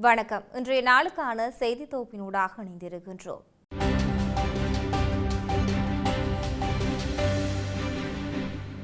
வணக்கம். இன்றைய நாளுக்கான செய்தி தொகுப்பினூடாக இணைந்திருக்கின்றோம்.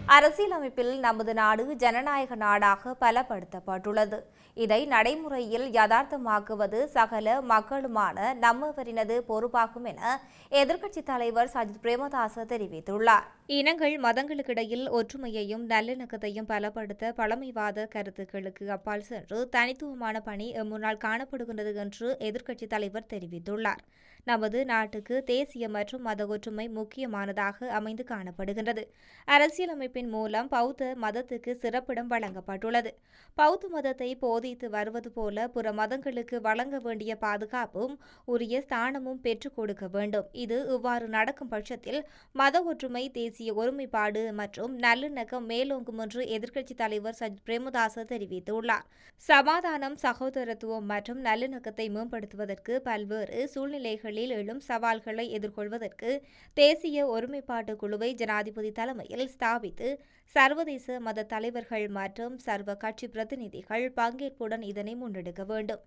அரசியலமைப்பில் நமது நாடு ஜனநாயக நாடாக பலப்படுத்தப்பட்டுள்ளது. இதை நடைமுறையில் யதார்த்தமாக்குவது சகல மக்களுமான நம்மவரினது பொறுப்பாகும் என எதிர்க்கட்சித் தலைவர் சஜித் பிரேமதாச தெரிவித்துள்ளார். இனங்கள் மதங்களுக்கிடையில் ஒற்றுமையையும் நல்லிணக்கத்தையும் பலப்படுத்த பழமைவாத கருத்துக்களுக்கு அப்பால் சென்று தனித்துவமான பணி முன்னால் காணப்படுகின்றது என்று எதிர்க்கட்சித் தலைவர் தெரிவித்துள்ளார். நமது நாட்டுக்கு தேசிய மற்றும் மத ஒற்றுமை முக்கியமானதாக அமைந்து காணப்படுகின்றது. அரசியலமைப்பின் மூலம் பௌத்த மதத்துக்கு சிறப்பிடம் வழங்கப்பட்டுள்ளது. பௌத்த மதத்தை போதித்து வருவது போல புற மதங்களுக்கு வழங்க வேண்டிய பாதுகாப்பும் உரிய ஸ்தானமும் பெற்றுக் கொடுக்க வேண்டும். இது இவ்வாறு நடக்கும் பட்சத்தில் மத ஒற்றுமை தேசிய ஒருமைப்பாடு மற்றும் நல்லிணக்கம் மேலோங்கும் என்று எதிர்க்கட்சித் தலைவர் சஜித் பிரேமதாச தெரிவித்துள்ளார். சமாதானம் சகோதரத்துவம் மற்றும் நல்லிணக்கத்தை மேம்படுத்துவதற்கு பல்வேறு சூழ்நிலைகளில் எழும் சவால்களை எதிர்கொள்வதற்கு தேசிய ஒருமைப்பாட்டு குழுவை ஜனாதிபதி தலைமையில் ஸ்தாபித்து சர்வதேச மத தலைவர்கள் மற்றும் சர்வ கட்சி பிரதிநிதிகள் பங்கேற்புடன் இதனை முன்னெடுக்க வேண்டும்.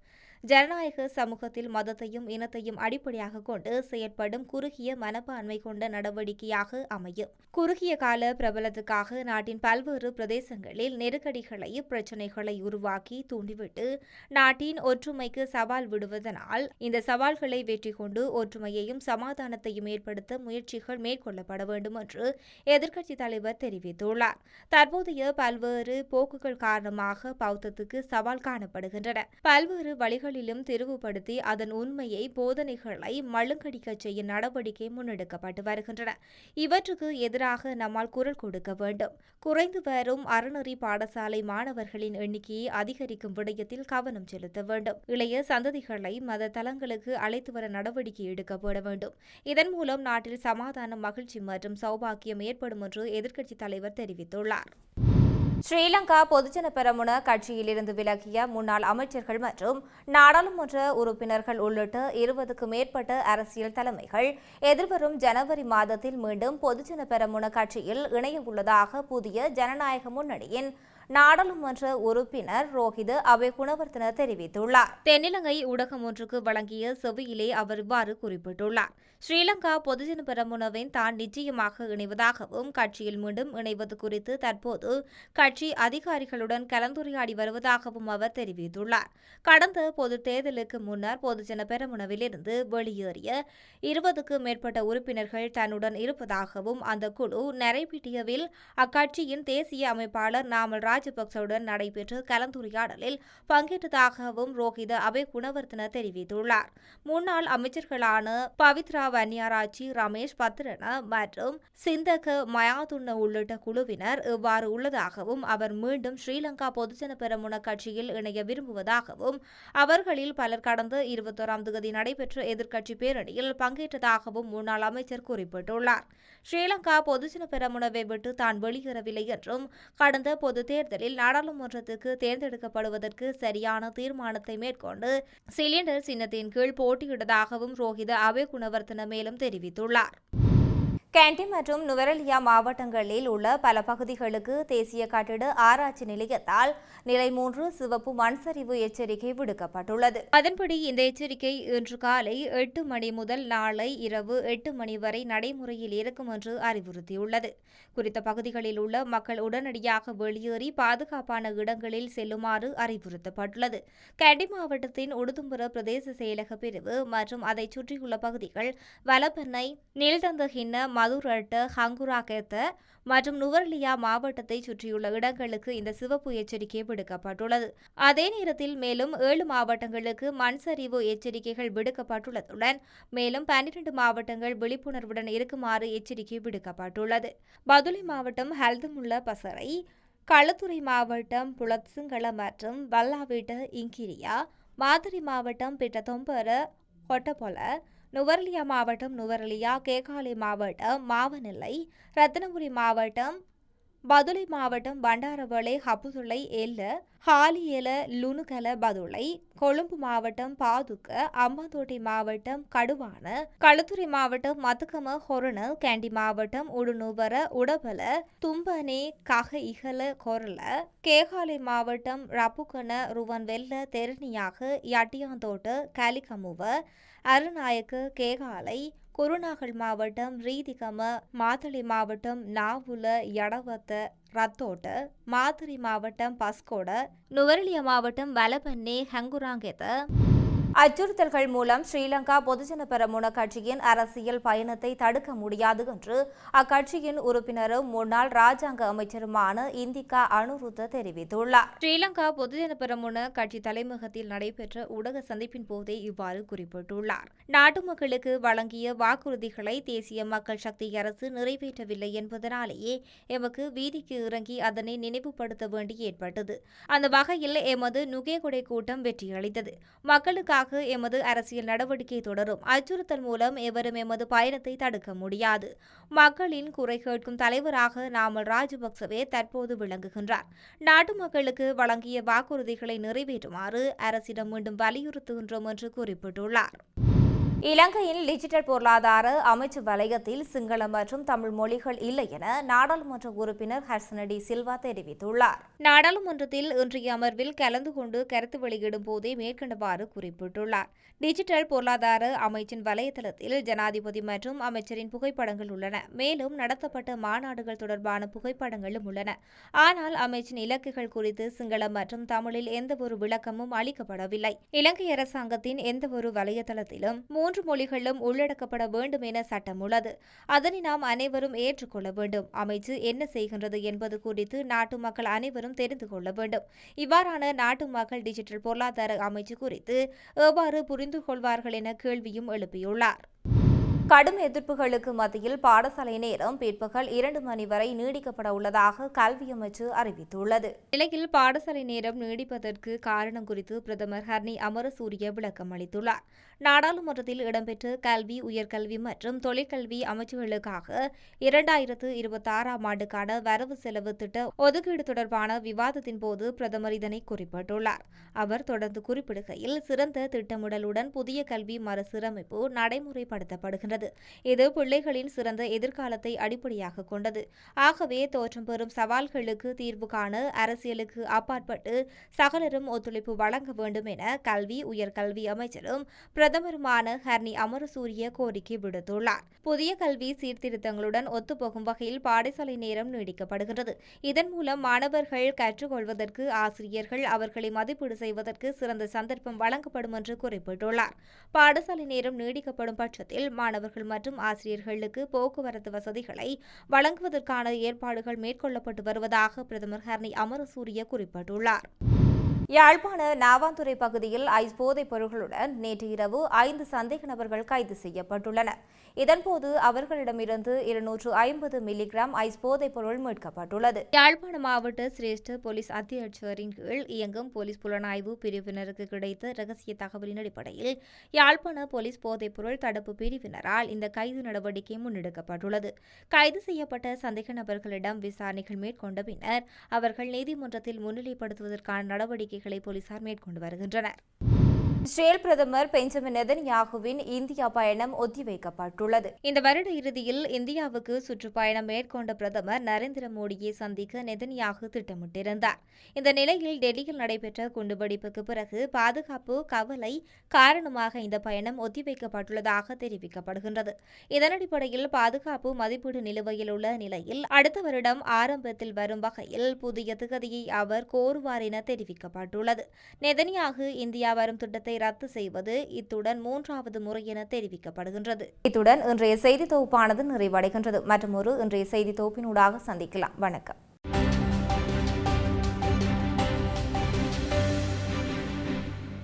ஜனநாயக சமூகத்தில் மதத்தையும் இனத்தையும் அடிப்படையாக கொண்டு செயற்படும் குறுகிய மனப்பான்மை கொண்ட நடவடிக்கையாக அமையும். குறுகிய கால பிரபலத்துக்காக நாட்டின் பல்வேறு பிரதேசங்களில் நெருக்கடிகளை பிரச்சினைகளை உருவாக்கி தூண்டிவிட்டு நாட்டின் ஒற்றுமைக்கு சவால் விடுவதனால் இந்த சவால்களை வெற்றி கொண்டு ஒற்றுமையையும் சமாதானத்தையும் ஏற்படுத்த முயற்சிகள் மேற்கொள்ளப்பட வேண்டும் என்று எதிர்க்கட்சித் தலைவர் தெரிவித்துள்ளார். தற்போதைய பல்வேறு போக்குகள் காரணமாக பௌத்தத்துக்கு சவால் காணப்படுகின்றன. பல்வேறு வழிகளிலும் திரிவுபடுத்தி அதன் உண்மையை போதனைகளை மழுங்கடிக்க செய்ய நடவடிக்கை முன்னெடுக்கப்பட்டு வருகின்றன. இவற்றுக்கு எதிராக நம்மால் குரல் கொடுக்க வேண்டும். குறைந்து வரும் அறநெறி பாடசாலை மாணவர்களின் எண்ணிக்கையை அதிகரிக்கும் விடயத்தில் கவனம் செலுத்த வேண்டும். இளைய சந்ததிகளை மத தலங்களுக்கு அழைத்து வர நடவடிக்கை எடுக்கப்பட வேண்டும். இதன் மூலம் நாட்டில் சமாதானம் மகிழ்ச்சி மற்றும் சௌபாக்கியம் ஏற்படும் என்று எதிர்க்கட்சித் தலைவர் தெரிவித்துள்ளார். ஸ்ரீலங்கா பொதுஜன பெரமுன கட்சியிலிருந்து விலகிய முன்னாள் அமைச்சர்கள் மற்றும் நாடாளுமன்ற உறுப்பினர்கள் உள்ளிட்ட இருபதுக்கும் மேற்பட்ட அரசியல் தலைமைகள் எதிர்வரும் ஜனவரி மாதத்தில் மீண்டும் பொதுஜன பெரமுன கட்சியில் இணைய உள்ளதாக புதிய ஜனநாயக முன்னணியின் நாடாளுமன்ற உறுப்பினர் ரோஹித அபே குணவர்த்தன தெரிவித்துள்ளார். தென்னிலங்கை ஊடகம் ஒன்றுக்கு வழங்கிய செவியிலே அவர் இவ்வாறு குறிப்பிட்டுள்ளார். ஸ்ரீலங்கா பொதுஜன பெரமுனவின் தான் நிச்சயமாக இணைவதாகவும் கட்சியில் மீண்டும் இணைவது குறித்து தற்போது கட்சி அதிகாரிகளுடன் கலந்துரையாடி வருவதாகவும் அவர் தெரிவித்துள்ளார். கடந்த பொது தேர்தலுக்கு முன்னர் பொதுஜன பெரமுனவிலிருந்து வெளியேறிய இருபதுக்கும் மேற்பட்ட உறுப்பினர்கள் தன்னுடன் இருப்பதாகவும் அந்த குழு நரைப்பிட்டியவில் அக்கட்சியின் தேசிய அமைப்பாளர் நாமல் ராஜபக்சவுடன் நடைபெற்ற கலந்துரையாடலில் பங்கேற்றதாகவும் ரோஹித அபே குணவர்த்தன தெரிவித்துள்ளார். முன்னாள் அமைச்சர்களான பவித்ரா வன்னியாராச்சி ரமேஷ் பத்ரன மற்றும் சிந்தக மயாதுண்ண உள்ளிட்ட குழுவினர் இவ்வாறு உள்ளதாகவும் அவர் மீண்டும் ஸ்ரீலங்கா பொதுஜன பெரமுன கட்சியில் இணைய விரும்புவதாகவும் அவர்களில் பலர் கடந்த இருபத்தோராம் தேதி நடைபெற்ற எதிர்க்கட்சி பேரணியில் பங்கேற்றதாகவும் முன்னாள் அமைச்சர் குறிப்பிட்டுள்ளார். ஸ்ரீலங்கா பொதுஜன பெரமுனவை விட்டு தான் வெளியேறவில்லை என்றும் கடந்த பொது தேர்தலில் நாடாளுமன்றத்துக்கு தேர்ந்தெடுக்கப்படுவதற்கு சரியான தீர்மானத்தை மேற்கொண்டு சிலிண்டர் சின்னத்தின் கீழ் போட்டியிட்டதாகவும் ரோஹித அபே குணவர்த்தன மேலும் தெரிவித்துள்ளார். கேண்டி மற்றும் நுவரெலியா மாவட்டங்களில் உள்ள பல பகுதிகளுக்கு தேசிய கட்டிட ஆராய்ச்சி நிலையத்தால் நிலை மூன்று சிவப்பு மண்சரிவு எச்சரிக்கை விடுக்கப்பட்டுள்ளது. அதன்படி இந்த எச்சரிக்கை இன்று காலை எட்டு மணி முதல் நாளை இரவு எட்டு மணி வரை நடைமுறையில் இருக்கும் என்று அறிவுறுத்தியுள்ளது. குறித்த பகுதிகளில் உள்ள மக்கள் உடனடியாக வெளியேறி பாதுகாப்பான இடங்களில் செல்லுமாறு அறிவுறுத்தப்பட்டுள்ளது. கேண்டி மாவட்டத்தின் உடுதும்புற பிரதேச செயலக பிரிவு மற்றும் அதைச் சுற்றியுள்ள பகுதிகள் வலப்பெண்ணை நீல்தந்தஹின்ன மதுரட்ட ஹங்குராகேத்த மற்றும் நுவர்லியா மாவட்டத்தை சுற்றியுள்ள இடங்களுக்கு இந்த சிவப்பு எச்சரிக்கை விடுக்கப்பட்டுள்ளது. அதே நேரத்தில் மேலும் ஏழு மாவட்டங்களுக்கு மண் சரிவு எச்சரிக்கைகள் விடுக்கப்பட்டுள்ளதுடன் மேலும் பன்னிரண்டு மாவட்டங்கள் விழிப்புணர்வுடன் இருக்குமாறு எச்சரிக்கை விடுக்கப்பட்டுள்ளது. பதுளை மாவட்டம் ஹல்தமுள்ள பசறை களுத்துறை மாவட்டம் புலத்சிங்கள மற்றும் வல்லாவீட்ட இங்கிரியா மாதிரி மாவட்டம் பிட்டதொம்பர கொட்டபொல நுவர்லியா மாவட்டம் நுவர்லியா கேகாலை மாவட்டம் மாவநிலை ரத்தினபுரி மாவட்டம் பதுளை மாவட்டம் பண்டாரவளை ஹப்புதுளை எல்ல ஹாலியல லுணுகல பதுளை கொழும்பு மாவட்டம் பாதுக்க அம்பாந்தோட்டை மாவட்டம் கடுவான களுத்துறை மாவட்டம் மத்துக்கம ஹொரண கேண்டி மாவட்டம் உடுநுவர உடபல தும்பனே கக இகல கொரல கேகாலை மாவட்டம் ரப்புக்கன ருவன்வெல்ல தெரணியாக யட்டியாந்தோட்ட கலிகமுவ அருநாயக்க கேகாலை குருநாகல் மாவட்டம் ரீதிகம மாத்தளை மாவட்டம் நாவுல எடவத்த ரத்தோட்ட மாதிரி மாவட்டம் பஸ்கோட நுவரெலிய மாவட்டம் வலபன்னே ஹங்குராங்கெத்த. அச்சுறுத்தல்கள் மூலம் ஸ்ரீலங்கா பொதுஜன பெரமுன கட்சியின் அரசியல் பயணத்தை தடுக்க முடியாது என்று அக்கட்சியின் உறுப்பினரும் முன்னாள் ராஜாங்க அமைச்சருமான இந்திகா அனுருத்த தெரிவித்துள்ளார். ஸ்ரீலங்கா பொதுஜன பெரமுன கட்சி தலைமுகத்தில் நடைபெற்ற ஊடக சந்திப்பின் போதே இவ்வாறு குறிப்பிட்டுள்ளார். நாட்டு மக்களுக்கு வழங்கிய வாக்குறுதிகளை தேசிய மக்கள் சக்தி அரசு நிறைவேற்றவில்லை என்பதனாலேயே எமக்கு வீதிக்கு இறங்கி அதனை நினைவுபடுத்த வேண்டி ஏற்பட்டது. அந்த வகையில் எமது நுகேகுடை கூட்டம் வெற்றியளித்தது மக்களுக்காக எதிராக எமது அரசியல் நடவடிக்கை தொடரும். அச்சுறுத்தல் மூலம் எவரும் எமது பயணத்தை தடுக்க முடியாது. மக்களின் குறை கேட்கும் தலைவராக நாமல் ராஜபக்சவே தற்போது விளங்குகின்றார். நாட்டு மக்களுக்கு வழங்கிய வாக்குறுதிகளை நிறைவேற்றுமாறு அரசிடம் மீண்டும் வலியுறுத்துகின்றோம் என்று குறிப்பிட்டுள்ளார். இலங்கையின் டிஜிட்டல் பொருளாதார அமைச்சு வலயத்தில் சிங்கள மற்றும் தமிழ் மொழிகள் இல்லை என நாடாளுமன்ற உறுப்பினர் ஹர்சனடி சில்வா தெரிவித்துள்ளார். நாடாளுமன்றத்தில் இன்றைய அமர்வில் கலந்து கொண்டு கருத்து வெளியிடும் போதே மேற்கண்டவாறு குறிப்பிட்டுள்ளார். டிஜிட்டல் பொருளாதார அமைச்சின் வலைதளத்தில் ஜனாதிபதி மற்றும் அமைச்சரின் புகைப்படங்கள் உள்ளன. மேலும் நடத்தப்பட்ட மாநாடுகள் தொடர்பான புகைப்படங்களும் உள்ளன. ஆனால் அமைச்சின் இலக்குகள் குறித்து சிங்களம் மற்றும் தமிழில் எந்தவொரு விளக்கமும் அளிக்கப்படவில்லை. இலங்கை அரசாங்கத்தின் எந்தவொரு வலைதளத்திலும் மூன்று மொழிகளும் உள்ளடக்கப்பட வேண்டும் என சட்டம் உள்ளது. அதனை நாம் அனைவரும் ஏற்றுக்கொள்ள வேண்டும். அமைச்சு என்ன செய்கின்றது என்பது குறித்து நாட்டு மக்கள் அனைவரும் தெரிந்து கொள்ள வேண்டும். இவ்வாறான நாட்டு மக்கள் டிஜிட்டல் பொருளாதார அமைச்சு குறித்து எவ்வாறு புரிந்து கொள்வார்கள் என கேள்வியும் எழுப்பியுள்ளார். கடும் எதிர்ப்புகளுக்கு மத்தியில் பாடசாலை நேரம் பிற்பகல் இரண்டு மணி வரை நீடிக்கப்பட உள்ளதாக கல்வி அமைச்சு அறிவித்துள்ளது. நிலையில் பாடசாலை நேரம் நீடிப்பதற்கு காரணம் குறித்து பிரதமர் ஹர்னி அமரசூரிய விளக்கம் அளித்துள்ளார். நாடாளுமன்றத்தில் இடம்பெற்ற கல்வி உயர்கல்வி மற்றும் தொழிற்கல்வி அமைச்சுகளுக்காக இரண்டாயிரத்து இருபத்தி ஆறாம் ஆண்டுக்கான வரவு செலவு திட்ட ஒதுக்கீடு தொடர்பான விவாதத்தின் போது பிரதமர் இதனை குறிப்பிட்டுள்ளார். அவர் தொடர்ந்து குறிப்பிடுகையில் சிறந்த திட்டமிடலுடன் புதிய கல்வி மறுசீரமைப்பு நடைமுறைப்படுத்தப்படுகின்றது இது பிள்ளைகளின் சிறந்த எதிர்காலத்தை அடிப்படையாக கொண்டது. ஆகவே தோற்றம் பெறும் சவால்களுக்கு தீர்வு காண அரசியலுக்கு அப்பாற்பட்டு சகலரும் ஒத்துழைப்பு வழங்க வேண்டும் என கல்வி உயர்கல்வி அமைச்சரும் பிரதமருமான ஹர்னி அமரசூரிய கோரிக்கை விடுத்துள்ளார். புதிய கல்வி சீர்திருத்தங்களுடன் ஒத்துப்போகும் வகையில் பாடசாலை நேரம் நீடிக்கப்படுகிறது இதன் மூலம் மாணவர்கள் கற்றுக்கொள்வதற்கு ஆசிரியர்கள் அவர்களை மதிப்பீடு செய்வதற்கு சிறந்த சந்தர்ப்பம் வழங்கப்படும் என்று குறிப்பிட்டுள்ளார். பாடசாலை நேரம் நீடிக்கப்படும் பட்சத்தில் மாணவர் மாணவர்கள் மற்றும் ஆசிரியர்களுக்கு போக்குவரத்து வசதிகளை வழங்குவதற்கான ஏற்பாடுகள் மேற்கொள்ளப்பட்டு வருவதாக பிரதமர் ஹர்னி அமரசூரிய குறிப்பிட்டுள்ளார். யாழ்ப்பாண நாவாந்துறை பகுதியில் ஐஸ் போதைப் பொருட்களுடன் நேற்று இரவு ஐந்து சந்தேக நபர்கள் கைது செய்யப்பட்டுள்ளனர். இதன்போது அவர்களிடமிருந்து இருநூற்று ஐம்பது மில்லிகிராம் ஐஸ் போதைப் பொருள் மீட்கப்பட்டுள்ளது. யாழ்ப்பாண மாவட்ட சிரேஷ்ட போலீஸ் அத்தியட்சரின் கீழ் இயங்கும் போலீஸ் புலனாய்வு பிரிவினருக்கு கிடைத்த ரகசிய தகவலின் அடிப்படையில் யாழ்ப்பாண போலீஸ் போதைப் பொருள் தடுப்பு பிரிவினரால் இந்த கைது நடவடிக்கை முன்னெடுக்கப்பட்டுள்ளது. கைது செய்யப்பட்ட சந்தேக நபர்களிடம் விசாரணைகள் மேற்கொண்ட பின்னர் அவர்கள் நீதிமன்றத்தில் முன்னிலைப்படுத்துவதற்கான நடவடிக்கை நடவடிக்கைகளை போலீசார் மேற்கொண்டு வருகின்றனர். இஸ்ரேல் பிரதமர் பெஞ்சமின் நெதன்யாகுவின் இந்தியா பயணம் ஒத்திவைக்கப்பட்டுள்ளது. இந்த வருட இறுதியில் இந்தியாவுக்கு சுற்றுப்பயணம் மேற்கொண்ட பிரதமர் நரேந்திர மோடியை சந்திக்க நெதன்யாகு திட்டமிட்டிருந்தார். இந்த நிலையில் டெல்லியில் நடைபெற்ற குண்டுவெடிப்புக்கு பிறகு பாதுகாப்பு கவலை காரணமாக இந்த பயணம் ஒத்திவைக்கப்பட்டுள்ளதாக தெரிவிக்கப்படுகின்றது. இதன் அடிப்படையில் பாதுகாப்பு மதிப்பீடு நிலுவையில் உள்ள நிலையில் அடுத்த வருடம் ஆரம்பத்தில் வரும் வகையில் புதிய திகதியை அவர் கோருவார் என தெரிவிக்கப்பட்டுள்ளது. நெதன்யாகு இந்தியா வரும் திட்டத்தை ரத்து செய்வது இத்துடன் மூன்றாவது முறை என தெரிவிக்கப்படுகின்றது. இத்துடன் இன்றைய செய்தி தொகுப்பானது நிறைவடைகின்றது. மற்றும் ஒரு இன்றைய செய்தி தொகுப்பினூடாக சந்திக்கலாம். வணக்கம்.